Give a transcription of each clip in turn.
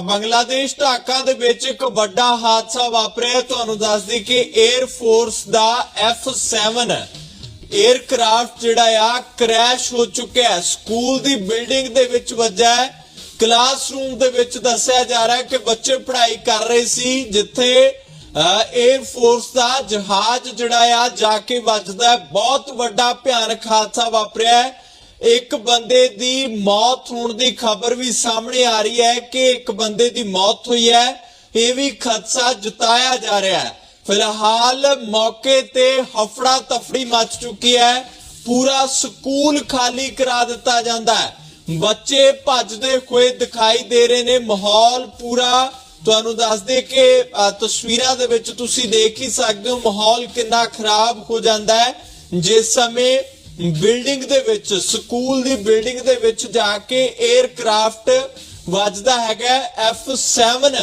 ਬੰਗਲਾਦੇਸ਼ ਢਾਕਾ ਦੇ ਵਿੱਚ ਇੱਕ ਵੱਡਾ ਹਾਦਸਾ ਵਾਪਰਿਆ ਤੁਹਾਨੂੰ ਦੱਸ ਕਿ 에ਅਰ ਫੋਰਸ ਦਾ F7 에ਅਰਕ੍ਰਾਫਟ ਜਿਹੜਾ ਆ ਕ੍ਰੈਸ਼ ਹੋ ਚੁੱਕਿਆ ਸਕੂਲ ਦੀ ਬਿਲਡਿੰਗ ਦੇ ਵਿੱਚ ਵੱਜਾ ਹੈ। ਕਲਾਸਰੂਮ ਦੇ ਵਿੱਚ ਦੱਸਿਆ ਜਾ ਰਿਹਾ ਕਿ ਬੱਚੇ ਪੜ੍ਹਾਈ ਕਰ ਰਹੇ ਸੀ, ਜਿੱਥੇ 에ਅਰ ਫੋਰਸ ਦਾ ਜਹਾਜ਼ ਜਿਹੜਾ ਆ, ਜਾ ਕੇ ਵੱਜਦਾ ਬਹੁਤ ਵੱਡਾ ਭਿਆਨਕ ਹਾਦਸਾ ਵਾਪਰਿਆ ਇੱਕ ਬੰਦੇ ਦੀ ਮੌਤ ਹੋਣ ਦੀ ਖਬਰ ਵੀ ਸਾਹਮਣੇ ਆ ਰਹੀ ਹੈ ਕਿ ਇੱਕ ਬੰਦੇ ਦੀ ਮੌਤ ਹੋਈ ਹੈ, ਇਹ ਵੀ ਖਦਸ਼ਾ ਜਤਾਇਆ ਜਾ ਰਿਹਾ ਹੈ। ਫਿਲਹਾਲ ਮੌਕੇ ਤੇ ਹਫੜਾ ਤਫੜੀ ਮਚ ਚੁੱਕੀ ਹੈ, ਪੂਰਾ ਸਕੂਲ ਖਾਲੀ ਕਰਾ ਦਿੱਤਾ ਜਾਂਦਾ ਹੈ। ਬੱਚੇ ਭੱਜਦੇ ਹੋਏ ਦਿਖਾਈ ਦੇ ਰਹੇ ਨੇ, ਮਾਹੌਲ ਪੂਰਾ। ਤੁਹਾਨੂੰ ਦੱਸ ਦੇ ਕਿ ਤਸਵੀਰਾਂ ਦੇ ਵਿੱਚ ਤੁਸੀਂ ਦੇਖ ਹੀ ਸਕਦੇ ਹੋ, ਮਾਹੌਲ ਕਿੰਨਾ ਖਰਾਬ ਹੋ ਜਾਂਦਾ ਹੈ। ਜਿਸ ਸਮੇਂ ਬਿਲਡਿੰਗ ਦੇ ਵਿੱਚ, ਸਕੂਲ ਦੀ ਬਿਲਡਿੰਗ ਦੇ ਵਿੱਚ ਜਾ ਕੇ 에ਅਰਕ੍ਰਾਫਟ ਵੱਜਦਾ ਹੈਗਾ F7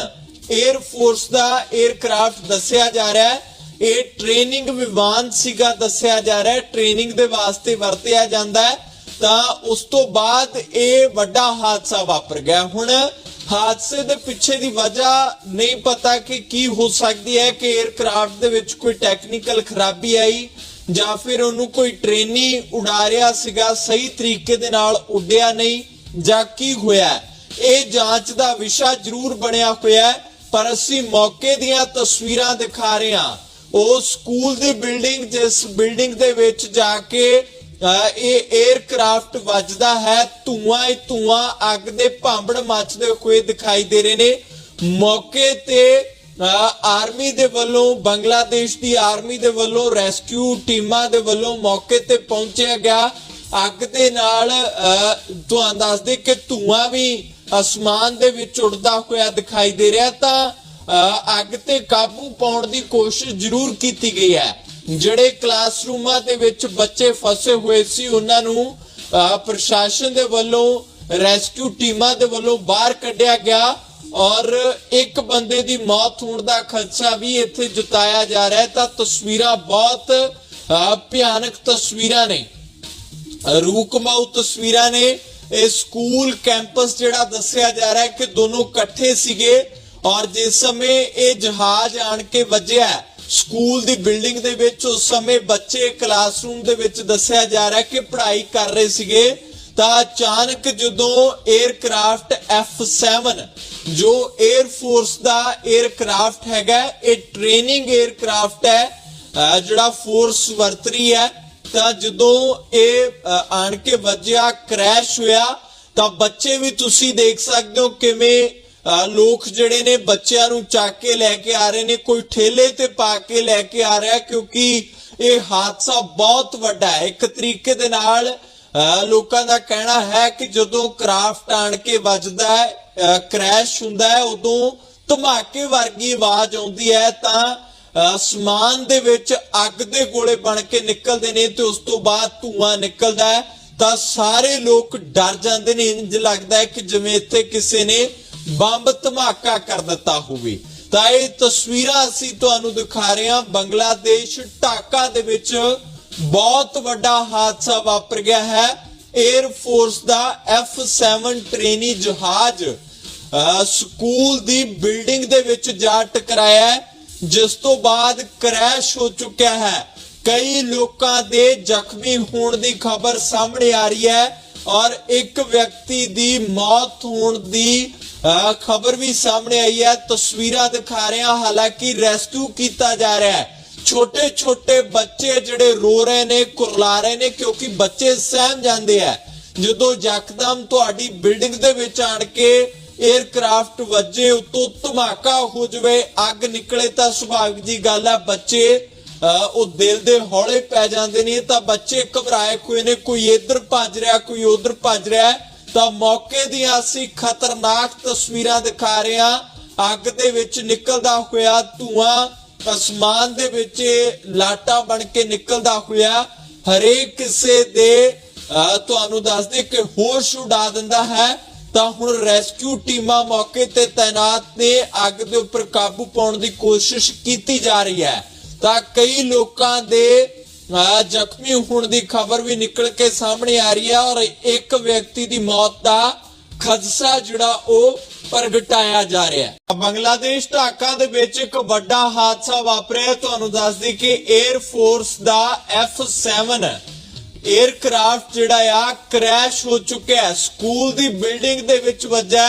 에ਅਰ ਫੋਰਸ ਦਾ 에ਅਰਕ੍ਰਾਫਟ ਦੱਸਿਆ ਜਾ ਰਿਹਾ ਹੈ। ਇਹ ਟ੍ਰੇਨਿੰਗ ਵਿਮਾਨ ਸੀਗਾ, ਦੱਸਿਆ ਜਾ ਰਿਹਾ ਹੈ। ਟ੍ਰੇਨਿੰਗ ਦੇ ਵਾਸਤੇ ਵਰਤਿਆ ਜਾਂਦਾ ਹੈ। ਤਾਂ ਉਸ ਤੋਂ ਬਾਅਦ ਇਹ ਵੱਡਾ ਹਾਦਸਾ ਵਾਪਰ ਗਿਆ। ਹੁਣ ਹਾਦਸੇ ਦੇ ਪਿੱਛੇ ਦੀ ਵਜ੍ਹਾ ਨਹੀਂ ਪਤਾ ਕਿ ਕੀ ਹੋ ਸਕਦੀ ਹੈ ਕਿ 에ਅਰਕ੍ਰਾਫਟ ਦੇ ਵਿੱਚ ਕੋਈ ਟੈਕਨੀਕਲ ਖਰਾਬੀ ਆਈ। ਜਾਂ ਫਿਰ ਉਹਨੂੰ ਕੋਈ ਟ੍ਰੇਨੀ ਉਡਾ ਰਿਹਾ ਸੀਗਾ, ਸਹੀ ਤਰੀਕੇ ਦੇ ਨਾਲ ਉੱਡਿਆ ਨਹੀਂ, ਜਾਂ ਕੀ ਹੋਇਆ? ਇਹ ਜਾਂਚ ਦਾ ਵਿਸ਼ਾ ਜ਼ਰੂਰ ਬਣਿਆ ਹੋਇਆ ਪਰ ਅਸੀਂ ਮੌਕੇ ਦੀਆਂ ਤਸਵੀਰਾਂ ਦਿਖਾ ਰਹੇ ਹਾਂ। ਉਹ ਸਕੂਲ ਦੀ ਬਿਲਡਿੰਗ, ਜਿਸ ਬਿਲਡਿੰਗ ਦੇ ਵਿੱਚ ਜਾ ਕੇ ਇਹ 에ਅਰਕ੍ਰਾਫਟ ਵੱਜਦਾ ਹੈ, ਧੂਆਂ ਹੀ ਧੂਆਂ, ਅੱਗ ਦੇ ਭਾਂਬੜ ਮੱਚਦੇ ਹੋਏ ਦਿਖਾਈ ਦੇ ਰਹੇ ਨੇ। ਮੌਕੇ ਤੇ ਆਰਮੀ ਦੇ ਵੱਲੋਂ ਬੰਗਲਾਦੇਸ਼ ਦੀ ਆਰਮੀ ਦੇ ਵੱਲੋਂ ਰੈਸਕਿਊ ਟੀਮਾਂ ਦੇ ਵੱਲੋਂ ਮੌਕੇ ਤੇ ਪਹੁੰਚਿਆ ਗਿਆ। ਅੱਗ ਦੇ ਨਾਲ ਅਹ, ਤੁਹਾਨੂੰ ਦੱਸਦੇ ਕਿ ਧੂਆਂ ਵੀ ਅਸਮਾਨ ਦੇ ਵਿੱਚ ਉੱਡਦਾ ਹੋਇਆ ਦਿਖਾਈ ਦੇ ਰਿਹਾ ਤਾਂ ਅਹ, ਅੱਗ ਤੇ ਕਾਬੂ ਪਾਉਣ ਦੀ ਕੋਸ਼ਿਸ਼ ਜ਼ਰੂਰ ਕੀਤੀ ਗਈ ਹੈ। ਜਿਹੜੇ ਕਲਾਸਰੂਮਾਂ ਦੇ ਵਿੱਚ ਬੱਚੇ ਫਸੇ ਹੋਏ ਸੀ ਉਹਨਾਂ ਨੂੰ ਅਹ, ਪ੍ਰਸ਼ਾਸਨ ਦੇ ਵੱਲੋਂ ਰੈਸਕਿਊ ਟੀਮਾਂ ਦੇ ਵੱਲੋਂ ਬਾਹਰ ਕੱਢਿਆ ਗਿਆ। ਔਰ ਇੱਕ ਬੰਦੇ ਦੀ ਮੌਤ ਹੋਣ ਦਾ ਖਦਸ਼ਾ ਵੀ ਇੱਥੇ ਜਤਾਇਆ ਜਾ ਰਿਹਾ ਹੈ, ਤਾਂ ਤਸਵੀਰਾਂ ਬਹੁਤ ਭਿਆਨਕ ਤਸਵੀਰਾਂ ਨੇ। ਰੂਕਮਾਊ ਤਸਵੀਰਾਂ ਨੇ। ਇਹ ਸਕੂਲ, ਕੈਂਪਸ ਜਿਹੜਾ ਦੱਸਿਆ ਜਾ ਰਿਹਾ ਹੈ ਕਿ ਦੋਨੋਂ ਇਕੱਠੇ ਸੀਗੇ ਔਰ ਜਿਸ ਸਮੇਂ ਇਹ ਜਹਾਜ਼ ਆਣ ਕੇ ਵੱਜਿਆ ਸਕੂਲ ਦੀ ਬਿਲਡਿੰਗ ਦੇ ਵਿੱਚ, ਉਸ ਸਮੇਂ ਬੱਚੇ ਕਲਾਸਰੂਮ ਦੇ ਵਿੱਚ ਦੱਸਿਆ ਜਾ ਰਿਹਾ ਕਿ ਪੜ੍ਹਾਈ ਕਰ ਰਹੇ ਸੀਗੇ। ਤਾਂ ਅਚਾਨਕ ਜਦੋਂ 에ਅਰਕ੍ਰਾਫਟ F7 ਜੋ 에ਅਰ ਫੋਰਸ ਦਾ 에ਅਰਕ੍ਰਾਫਟ ਹੈਗਾ, ਇਹ ਟ੍ਰੇਨਿੰਗ 에ਅਰਕ੍ਰਾਫਟ ਹੈ ਜਿਹੜਾ ਫੋਰਸ ਵਰਤ ਹੈ, ਤਾਂ ਜਦੋਂ ਇਹ ਆਣ ਕੇ ਵੱਜਿਆ ਕ੍ਰੈਸ਼ ਹੋਇਆ, ਤਾਂ ਬੱਚੇ ਵੀ ਤੁਸੀਂ ਦੇਖ ਸਕਦੇ ਹੋ ਕਿਵੇਂ ਲੋਕ ਜਿਹੜੇ ਨੇ ਬੱਚਿਆਂ ਨੂੰ ਚੱਕ ਕੇ ਲੈ ਕੇ ਆ ਰਹੇ ਨੇ, ਕੋਈ ਠੇਲੇ ਤੇ ਪਾ ਕੇ ਲੈ ਕੇ ਆ ਰਿਹਾ, ਕਿਉਂਕਿ ਇਹ ਹਾਦਸਾ ਬਹੁਤ ਵੱਡਾ ਹੈ। ਇੱਕ ਤਰੀਕੇ ਦੇ ਨਾਲ ਲੋਕਾਂ ਦਾ ਕਹਿਣਾ ਹੈ ਕਿ ਜਦੋਂ ਕਰਾਫਟ ਆਣ ਕੇ ਵੱਜਦਾ ਹੈ ਕ੍ਰੈਸ਼ ਹੁੰਦਾ ਹੈ, ਉਦੋਂ ਧਮਾਕੇ ਵਰਗੀ ਆਵਾਜ਼ ਆਉਂਦੀ ਹੈ, ਤਾਂ ਅਸਮਾਨ ਦੇ ਵਿੱਚ ਅੱਗ ਦੇ ਗੋਲੇ ਬਣ ਕੇ ਨਿਕਲਦੇ ਨੇ ਤੇ ਉਸ ਤੋਂ ਬਾਅਦ ਧੂਆਂ ਨਿਕਲਦਾ ਹੈ, ਤਾਂ ਸਾਰੇ ਲੋਕ ਡਰ ਜਾਂਦੇ ਨੇ। ਇੰਜ ਲੱਗਦਾ ਹੈ ਕਿ ਜਿਵੇਂ ਇੱਥੇ ਕਿਸੇ ਨੇ ਬੰਬ ਧਮਾਕਾ ਕਰ ਦਿੱਤਾ ਹੋਵੇ। ਤਾਂ ਇਹ ਤਸਵੀਰਾਂ ਅਸੀਂ ਤੁਹਾਨੂੰ ਦਿਖਾ ਰਹੇ ਹਾਂ। ਬੰਗਲਾਦੇਸ਼ ਢਾਕਾ ਦੇ ਵਿੱਚ ਬਹੁਤ ਵੱਡਾ ਹਾਦਸਾ ਵਾਪਰ ਗਿਆ ਹੈ। 에ਅਰ ਫੋਰਸ ਦਾ F7 ਟ੍ਰੇਨੀ ਜਹਾਜ਼ ਸਕੂਲ ਦੀ ਬਿਲਡਿੰਗ ਦੇ ਵਿੱਚ ਜਾ ਟਕਰਾਇਆ ਜਿਸ ਤੋਂ ਬਾਅਦ ਕ੍ਰੈਸ਼ ਹੋ ਚੁੱਕਿਆ ਹੈ। ਕਈ ਲੋਕਾਂ ਦੇ ਜ਼ਖਮੀ ਹੋਣ ਦੀ ਖਬਰ ਸਾਹਮਣੇ ਆ ਰਹੀ ਹੈ ਔਰ ਇੱਕ ਵਿਅਕਤੀ ਦੀ ਮੌਤ ਹੋਣ ਦੀ ਖਬਰ ਵੀ ਸਾਹਮਣੇ ਆਈ ਹੈ। ਤਸਵੀਰਾਂ ਦਿਖਾ ਰਹੇ ਹਾਂ ਹਾਲਾਂਕਿ ਰੈਸਕਿਊ ਕੀਤਾ ਜਾ ਰਿਹਾ ਹੈ। ਛੋਟੇ ਛੋਟੇ ਬੱਚੇ ਜਿਹੜੇ ਰੋ ਰਹੇ ਨੇ, ਕੁਰਲਾ ਰਹੇ ਨੇ, ਕਿਉਂਕਿ ਬੱਚੇ ਸਹਿਮ ਜਾਂਦੇ ਆ। ਜਦੋਂ ਯਕਦਮ ਤੁਹਾਡੀ ਬਿਲਡਿੰਗ ਦੇ ਵਿੱਚ ਆਣ ਕੇ 에ਅਰਕ੍ਰਾਫਟ ਵੱਜੇ, ਉਤੋਂ ਧਮਾਕਾ ਹੋ ਜਵੇ, ਅੱਗ ਨਿਕਲੇ ਤਾਂ ਸੁਭਾਵਿਕ ਜੀ ਗੱਲ ਹੈ ਬੱਚੇ ਉਹ ਦਿਲ ਦੇ ਹੌਲੇ ਪੈ ਜਾਂਦੇ ਨੇ, ਤਾਂ ਬੱਚੇ ਘਬਰਾਏ ਹੋਏ ਨੇ, ਕੋਈ ਇੱਧਰ ਭੱਜ ਰਿਹਾ, ਕੋਈ ਉੱਧਰ ਭੱਜ ਰਿਹਾ। ਤਾਂ ਮੌਕੇ ਦੀਆਂ ਅਸੀਂ ਖਤਰਨਾਕ ਤਸਵੀਰਾਂ ਦਿਖਾ ਰਹੇ ਹਾਂ। ਅੱਗ ਦੇ ਵਿੱਚ ਨਿਕਲਦਾ ਹੋਇਆ ਧੂਆਂ ਅਸਮਾਨ ਦੇ ਵਿੱਚ ਲਾਟਾਂ ਬਣ ਕੇ ਨਿਕਲਦਾ ਹੋਇਆ ਹਰੇਕ ਕਿਸੇ ਦੇ ਅਹ, ਤੁਹਾਨੂੰ ਦੱਸਦੇ ਕਿ ਹੋਸ਼ ਉਡਾ ਦਿੰਦਾ ਹੈ। ਤਾਂ ਹੁਣ ਰੈਸਕਿਊ ਟੀਮਾਂ ਮੌਕੇ ਤੇ ਤਾਇਨਾਤ ਨੇ ਅੱਗ ਦੇ ਉੱਪਰ ਕਾਬੂ ਪਾਉਣ ਦੀ ਕੋਸ਼ਿਸ਼ ਕੀਤੀ ਜਾ ਰਹੀ ਹੈ। ਤਾਂ ਕਈ ਲੋਕਾਂ ਦੇ ਅਹ, ਜ਼ਖਮੀ ਹੋਣ ਦੀ ਖਬਰ ਵੀ ਨਿਕਲ ਕੇ ਸਾਹਮਣੇ ਆ ਰਹੀ ਹੈ ਔਰ ਇੱਕ ਵਿਅਕਤੀ ਦੀ ਮੌਤ ਦਾ ਖਦਸ਼ਾ ਜਿਹੜਾ ਉਹ ਪ੍ਰਗਟਾਇਆ ਜਾ ਰਿਹਾ ਹੈ। ਬੰਗਲਾਦੇਸ਼ ਢਾਕਾ ਦੇ ਵਿੱਚ ਇੱਕ ਵੱਡਾ ਹਾਦਸਾ ਵਾਪਰਿਆ ਤੁਹਾਨੂੰ ਦੱਸ ਕਿ 에ਅਰ ਫੋਰਸ ਦਾ F7 에ਅਰਕ੍ਰਾਫਟ ਜਿਹੜਾ ਆ ਕ੍ਰੈਸ਼ ਹੋ ਚੁੱਕਿਆ ਹੈ। ਸਕੂਲ ਦੀ ਬਿਲਡਿੰਗ ਦੇ ਵਿੱਚ ਵੱਜਾ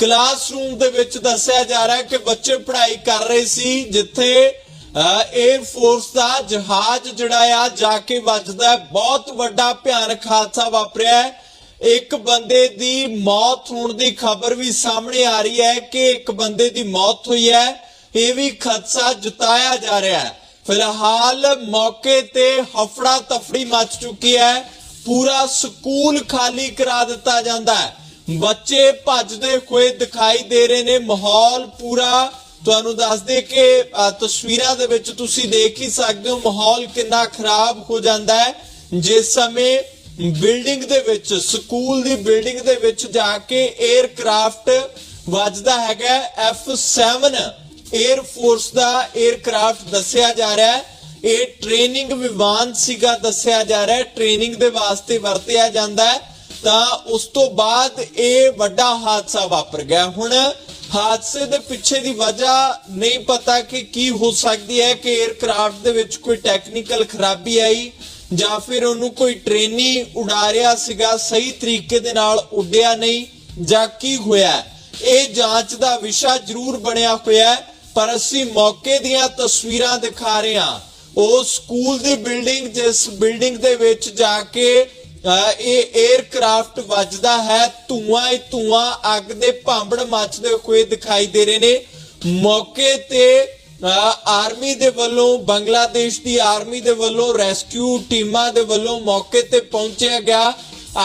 ਕਲਾਸਰੂਮ ਦੇ ਵਿੱਚ ਦੱਸਿਆ ਜਾ ਰਿਹਾ ਕਿ ਬੱਚੇ ਪੜ੍ਹਾਈ ਕਰ ਰਹੇ ਸੀ, ਜਿੱਥੇ 에ਅਰ ਫੋਰਸ ਦਾ ਜਹਾਜ਼ ਜਿਹੜਾ ਆ, ਜਾ ਕੇ ਵੱਜਦਾ ਬਹੁਤ ਵੱਡਾ ਭਿਆਨਕ ਹਾਦਸਾ ਵਾਪਰਿਆ ਹੈ। ਇੱਕ ਬੰਦੇ ਦੀ ਮੌਤ ਹੋਣ ਦੀ ਖਬਰ ਵੀ ਸਾਹਮਣੇ ਆ ਰਹੀ ਹੈ ਕਿ ਇੱਕ ਬੰਦੇ ਦੀ ਮੌਤ ਹੋਈ ਹੈ। ਇਹ ਵੀ ਖਦਸ਼ਾ ਜਤਾਇਆ ਜਾ ਰਿਹਾ ਹੈ। ਫਿਲਹਾਲ ਮੌਕੇ ਤੇ ਹਫੜਾ ਤਫੜੀ ਮਚ ਚੁੱਕੀ ਹੈ। ਪੂਰਾ ਸਕੂਲ ਖਾਲੀ ਕਰਾ ਦਿੱਤਾ ਜਾਂਦਾ ਹੈ। ਬੱਚੇ ਭੱਜਦੇ ਹੋਏ ਦਿਖਾਈ ਦੇ ਰਹੇ ਨੇ। ਮਾਹੌਲ ਪੂਰਾ ਤੁਹਾਨੂੰ ਦੱਸ ਦੇ ਕਿ ਤਸਵੀਰਾਂ ਦੇ ਵਿੱਚ ਤੁਸੀਂ ਦੇਖ ਹੀ ਸਕਦੇ ਹੋ ਮਾਹੌਲ ਕਿੰਨਾ ਖਰਾਬ ਹੋ ਜਾਂਦਾ ਹੈ। ਜਿਸ ਸਮੇਂ ਬਿਲਡਿੰਗ ਦੇ ਵਿੱਚ, ਸਕੂਲ ਦੀ ਬਿਲਡਿੰਗ ਦੇ ਵਿੱਚ ਜਾ ਕੇ 에ਅਰਕ੍ਰਾਫਟ ਵੱਜਦਾ ਹੈਗਾ F7 에ਅਰ ਫੋਰਸ ਦਾ 에ਅਰਕ੍ਰਾਫਟ ਦੱਸਿਆ ਜਾ ਰਿਹਾ ਹੈ। ਇਹ ਟ੍ਰੇਨਿੰਗ ਵਿਮਾਨ ਸੀਗਾ, ਦੱਸਿਆ ਜਾ ਰਿਹਾ ਹੈ। ਟ੍ਰੇਨਿੰਗ ਦੇ ਵਾਸਤੇ ਵਰਤਿਆ ਜਾਂਦਾ ਹੈ। ਤਾਂ ਉਸ ਤੋਂ ਬਾਅਦ ਇਹ ਵੱਡਾ ਹਾਦਸਾ ਵਾਪਰ ਗਿਆ। ਹੁਣ ਹਾਦਸੇ ਦੇ ਪਿੱਛੇ ਦੀ ਵਜ੍ਹਾ ਨਹੀਂ ਪਤਾ ਕਿ ਕੀ ਹੋ ਸਕਦੀ ਹੈ ਕਿ 에ਅਰਕ੍ਰਾਫਟ ਦੇ ਵਿੱਚ ਕੋਈ ਟੈਕਨੀਕਲ ਖਰਾਬੀ ਆਈ। ਜਾਂ ਫਿਰ ਉਹਨੂੰ ਕੋਈ ਟ੍ਰੇਨੀ ਉਡਾ ਸੀਗਾ, ਸਹੀ ਤਰੀਕੇ ਦੇ ਨਾਲ ਉੱਡਿਆ ਨਹੀਂ ਜਾਂ ਕੀ ਹੋਇਆ ਇਹ ਜਾਂਚ ਦਾ ਵਿਸ਼ਾ ਜ਼ਰੂਰ ਬਣਿਆ ਹੋਇਆ ਹੈ, ਪਰ ਅਸੀਂ ਮੌਕੇ ਦੀਆਂ ਤਸਵੀਰਾਂ ਦਿਖਾ ਰਹੇ ਹਾਂ। ਉਹ ਸਕੂਲ ਦੀ ਬਿਲਡਿੰਗ, ਜਿਸ ਬਿਲਡਿੰਗ ਦੇ ਵਿੱਚ ਜਾ ਕੇ ਇਹ 에ਅਰਕ੍ਰਾਫਟ ਵੱਜਦਾ ਹੈ, ਧੂਆਂ ਹੀ ਧੂਆਂ ਅੱਗ ਦੇ ਭਾਂਬੜ ਮੱਚਦੇ ਹੋਏ ਦਿਖਾਈ ਦੇ ਰਹੇ ਨੇ। ਮੌਕੇ ਤੇ ਆਰਮੀ ਦੇ ਵੱਲੋਂ ਬੰਗਲਾਦੇਸ਼ ਦੀ ਆਰਮੀ ਦੇ ਵੱਲੋਂ ਰੈਸਕਿਊ ਟੀਮਾਂ ਦੇ ਵੱਲੋਂ ਮੌਕੇ ਤੇ ਪਹੁੰਚਿਆ ਗਿਆ।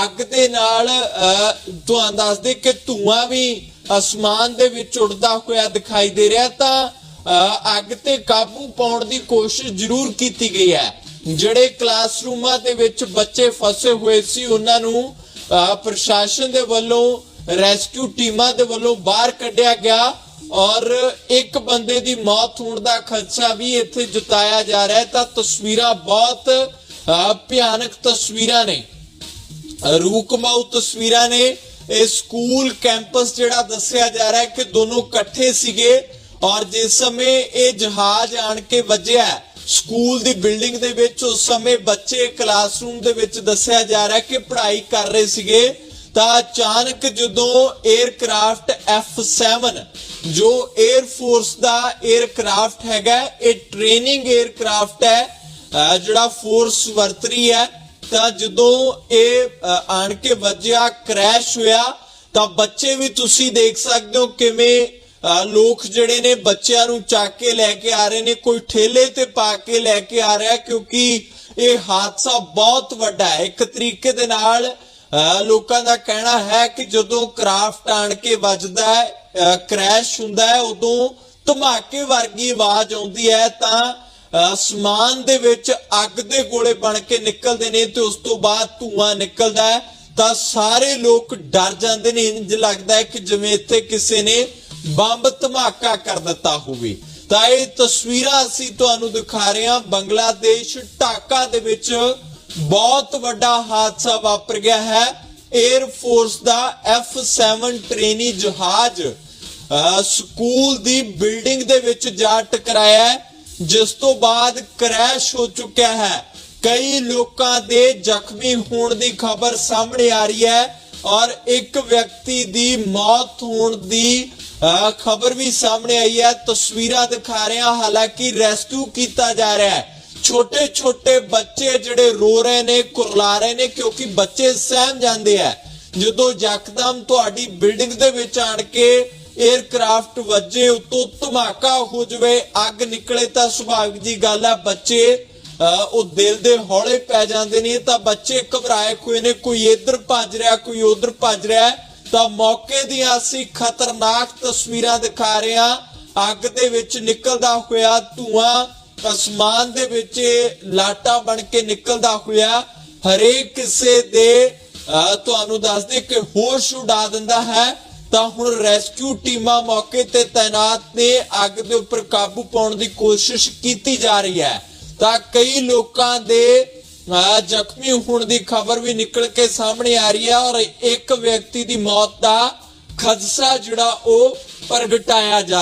ਅੱਗ ਦੇ ਨਾਲ ਅਹ, ਤੁਹਾਨੂੰ ਦੱਸਦੇ ਕਿ ਧੂਆਂ ਵੀ ਅਸਮਾਨ ਦੇ ਵਿੱਚ ਉੱਡਦਾ ਹੋਇਆ ਦਿਖਾਈ ਦੇ ਰਿਹਾ ਤਾਂ ਅਹ, ਅੱਗ ਤੇ ਕਾਬੂ ਪਾਉਣ ਦੀ ਕੋਸ਼ਿਸ਼ ਜ਼ਰੂਰ ਕੀਤੀ ਗਈ ਹੈ। ਜਿਹੜੇ ਕਲਾਸਰੂਮਾਂ ਦੇ ਵਿੱਚ ਬੱਚੇ ਫਸੇ ਹੋਏ ਸੀ ਉਹਨਾਂ ਨੂੰ ਅਹ, ਪ੍ਰਸ਼ਾਸਨ ਦੇ ਵੱਲੋਂ ਰੈਸਕਿਊ ਟੀਮਾਂ ਦੇ ਵੱਲੋਂ ਬਾਹਰ ਕੱਢਿਆ ਗਿਆ। ਔਰ ਇੱਕ ਬੰਦੇ ਦੀ ਮੌਤ ਹੋਣ ਦਾ ਖਰਚਾ ਵੀ ਇੱਥੇ ਜਤਾਇਆ ਜਾ ਰਿਹਾ ਹੈ, ਤਾਂ ਤਸਵੀਰਾਂ ਬਹੁਤ ਭਿਆਨਕ ਤਸਵੀਰਾਂ ਨੇ। ਰੂਕਮਾਊ ਤਸਵੀਰਾਂ ਨੇ। ਇਹ ਸਕੂਲ, ਕੈਂਪਸ ਜਿਹੜਾ ਦੱਸਿਆ ਜਾ ਰਿਹਾ ਹੈ ਕਿ ਦੋਨੋਂ ਇਕੱਠੇ ਸੀਗੇ ਔਰ ਜਿਸ ਸਮੇਂ ਇਹ ਜਹਾਜ਼ ਆਣ ਕੇ ਵੱਜਿਆ, ਸਕੂਲ ਦੀ ਬਿਲਡਿੰਗ ਦੇ ਵਿੱਚ, ਉਸ ਸਮੇਂ ਬੱਚੇ ਕਲਾਸਰੂਮ ਦੇ ਵਿੱਚ ਦੱਸਿਆ ਜਾ ਰਿਹਾ ਕਿ ਪੜ੍ਹਾਈ ਕਰ ਰਹੇ ਸੀਗੇ। ਤਾਂ ਅਚਾਨਕ ਜਦੋਂ 에ਅਰਕ੍ਰਾਫਟ F7 ਜੋ 에ਅਰ ਫੋਰਸ ਦਾ 에ਅਰਕ੍ਰਾਫਟ ਹੈਗਾ, ਇਹ ਟ੍ਰੇਨਿੰਗ 에ਅਰਕ੍ਰਾਫਟ ਹੈ ਜਿਹੜਾ ਫੋਰਸ ਵਰਤ ਹੈ, ਤਾਂ ਜਦੋਂ ਇਹ ਆਣ ਕੇ ਵੱਜਿਆ ਕ੍ਰੈਸ਼ ਹੋਇਆ, ਤਾਂ ਬੱਚੇ ਵੀ ਤੁਸੀਂ ਦੇਖ ਸਕਦੇ ਹੋ ਕਿਵੇਂ ਲੋਕ ਜਿਹੜੇ ਨੇ ਬੱਚਿਆਂ ਨੂੰ ਚੱਕ ਕੇ ਲੈ ਕੇ ਆ ਰਹੇ ਨੇ, ਕੋਈ ਠੇਲੇ ਤੇ ਪਾ ਕੇ ਲੈ ਕੇ ਆ ਰਿਹਾ, ਕਿਉਂਕਿ ਇਹ ਹਾਦਸਾ ਬਹੁਤ ਵੱਡਾ ਹੈ। ਇੱਕ ਤਰੀਕੇ ਦੇ ਨਾਲ ਲੋਕਾਂ ਦਾ ਕਹਿਣਾ ਹੈ ਕਿ ਜਦੋਂ ਕਰਾਫਟ ਆਣ ਕੇ ਵੱਜਦਾ ਹੈ ਕ੍ਰੈਸ਼ ਹੁੰਦਾ ਹੈ, ਉਦੋਂ ਧਮਾਕੇ ਵਰਗੀ ਆਵਾਜ਼ ਆਉਂਦੀ ਹੈ, ਤਾਂ ਅਸਮਾਨ ਦੇ ਵਿੱਚ ਅੱਗ ਦੇ ਗੋਲੇ ਬਣ ਕੇ ਨਿਕਲਦੇ ਨੇ ਤੇ ਉਸ ਤੋਂ ਬਾਅਦ ਧੂਆਂ ਨਿਕਲਦਾ ਹੈ, ਤਾਂ ਸਾਰੇ ਲੋਕ ਡਰ ਜਾਂਦੇ ਨੇ। ਇੰਜ ਲੱਗਦਾ ਹੈ ਕਿ ਜਿਵੇਂ ਇੱਥੇ ਕਿਸੇ ਨੇ ਬੰਬ ਧਮਾਕਾ ਕਰ ਦਿੱਤਾ ਹੋਵੇ। ਤਾਂ ਇਹ ਤਸਵੀਰਾਂ ਅਸੀਂ ਤੁਹਾਨੂੰ ਦਿਖਾ ਰਹੇ ਹਾਂ। ਬੰਗਲਾਦੇਸ਼ ਢਾਕਾ ਦੇ ਵਿੱਚ ਬਹੁਤ ਵੱਡਾ ਹਾਦਸਾ ਵਾਪਰ ਗਿਆ ਹੈ। 에ਅਰ ਫੋਰਸ ਦਾ F7 ਟ੍ਰੇਨੀ ਜਹਾਜ਼ ਸਕੂਲ ਦੀ ਬਿਲਡਿੰਗ ਦੇ ਵਿੱਚ ਜਾ ਟਕਰਾਇਆ ਜਿਸ ਤੋਂ ਬਾਅਦ ਕ੍ਰੈਸ਼ ਹੋ ਚੁੱਕਿਆ ਹੈ। ਕਈ ਲੋਕਾਂ ਦੇ ਜ਼ਖਮੀ ਹੋਣ ਦੀ ਖਬਰ ਸਾਹਮਣੇ ਆ ਰਹੀ ਹੈ ਔਰ ਇੱਕ ਵਿਅਕਤੀ ਦੀ ਮੌਤ ਹੋਣ ਦੀ ਖਬਰ ਵੀ ਸਾਹਮਣੇ ਆਈ ਹੈ। ਤਸਵੀਰਾਂ ਦਿਖਾ ਰਹੇ ਹਾਂ ਹਾਲਾਂਕਿ ਰੈਸਕਿਊ ਕੀਤਾ ਜਾ ਰਿਹਾ ਹੈ। ਛੋਟੇ ਛੋਟੇ ਬੱਚੇ ਜਿਹੜੇ ਰੋ ਰਹੇ ਨੇ, ਕੁਰਲਾ ਰਹੇ ਨੇ, ਕਿਉਂਕਿ ਬੱਚੇ ਸਹਿਮ ਜਾਂਦੇ ਆ। ਜਦੋਂ ਯਕਦਮ ਤੁਹਾਡੀ ਬਿਲਡਿੰਗ ਦੇ ਵਿੱਚ ਆਣ ਕੇ 에ਅਰਕ੍ਰਾਫਟ ਵੱਜੇ, ਉਤੋਂ ਧਮਾਕਾ ਹੋ ਜਵੇ, ਅੱਗ ਨਿਕਲੇ ਤਾਂ ਸੁਭਾਵਿਕ ਜੀ ਗੱਲ ਹੈ ਬੱਚੇ ਉਹ ਦਿਲ ਦੇ ਹੌਲੇ ਪੈ ਜਾਂਦੇ ਨੇ, ਤਾਂ ਬੱਚੇ ਘਬਰਾਏ ਹੋਏ ਨੇ, ਕੋਈ ਇੱਧਰ ਭੱਜ ਰਿਹਾ, ਕੋਈ ਉੱਧਰ ਭੱਜ ਰਿਹਾ। ਤਾਂ ਮੌਕੇ ਦੀਆਂ ਅਸੀਂ ਖਤਰਨਾਕ ਤਸਵੀਰਾਂ ਦਿਖਾ ਰਹੇ ਹਾਂ। ਅੱਗ ਦੇ ਵਿੱਚ ਨਿਕਲਦਾ ਹੋਇਆ ਧੂਆਂ ਅਸਮਾਨ ਦੇ ਵਿੱਚ ਲਾਟਾ ਬਣ ਕੇ ਨਿਕਲਦਾ ਹੋਇਆ ਹਰੇਕ ਕਿਸੇ ਦੇ ਅਹ, ਤੁਹਾਨੂੰ ਦੱਸਦੇ ਕਿ ਹੋਸ਼ ਉਡਾ ਦਿੰਦਾ ਹੈ। ਤਾਂ ਹੁਣ ਰੈਸਕਿਊ ਟੀਮਾਂ ਮੌਕੇ ਤੇ ਤਾਇਨਾਤ ਨੇ ਅੱਗ ਦੇ ਉੱਪਰ ਕਾਬੂ ਪਾਉਣ ਦੀ ਕੋਸ਼ਿਸ਼ ਕੀਤੀ ਜਾ ਰਹੀ ਹੈ। ਤਾਂ ਕਈ ਲੋਕਾਂ ਦੇ ਅਹ ਜ਼ਖਮੀ ਹੋਣ ਦੀ ਖਬਰ ਵੀ ਨਿਕਲ ਕੇ ਸਾਹਮਣੇ ਆ ਰਹੀ ਹੈ ਔਰ ਇੱਕ ਵਿਅਕਤੀ ਦੀ ਮੌਤ ਦਾ ਖਦਸ਼ਾ ਜਿਹੜਾ ਉਹ ਪ੍ਰਗਟਾਇਆ ਜਾ ਰਿਹਾ